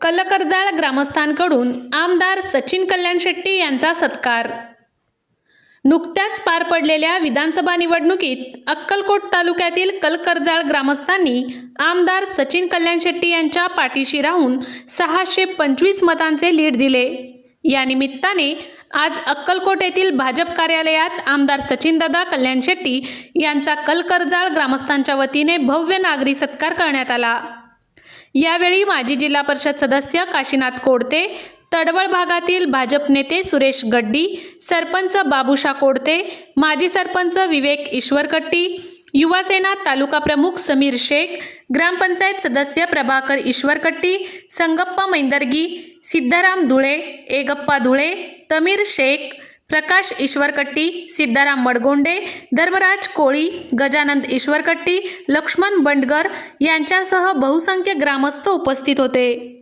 कलकरजाळ ग्रामस्थांकडून आमदार सचिन कल्याण शेट्टी यांचा सत्कार. नुकत्याच पार पडलेल्या विधानसभा निवडणुकीत अक्कलकोट तालुक्यातील कलकरजाळ ग्रामस्थांनी आमदार सचिन कल्याण शेट्टी यांच्या पाठीशी राहून सहाशे पंचवीस मतांचे लीड दिले. या निमित्ताने आज अक्कलकोट येथील भाजप कार्यालयात आमदार सचिनदादा कल्याण शेट्टी यांचा कलकरजाळ ग्रामस्थांच्या वतीने भव्य नागरी सत्कार करण्यात आला. यावेळी माजी जिल्हा परिषद सदस्य काशीनाथ कोडते तडवळ भागातील भाजप नेते सुरेश गड्डी सरपंच बाबुशा कोडते माजी सरपंच विवेक ईश्वरकट्टी युवासेना तालुका प्रमुख समीर शेख ग्रामपंचायत सदस्य प्रभाकर ईश्वरकट्टी संगप्पा मैंदर्गी सिद्धाराम धुळे एगप्पा धुळे तमीर शेख प्रकाश ईश्वरकट्टी सिद्धाराम मडगोंडे धर्मराज कोळी गजानंद ईश्वरकट्टी लक्ष्मण बंडगर यांच्यासह बहुसंख्य ग्रामस्थ उपस्थित होते.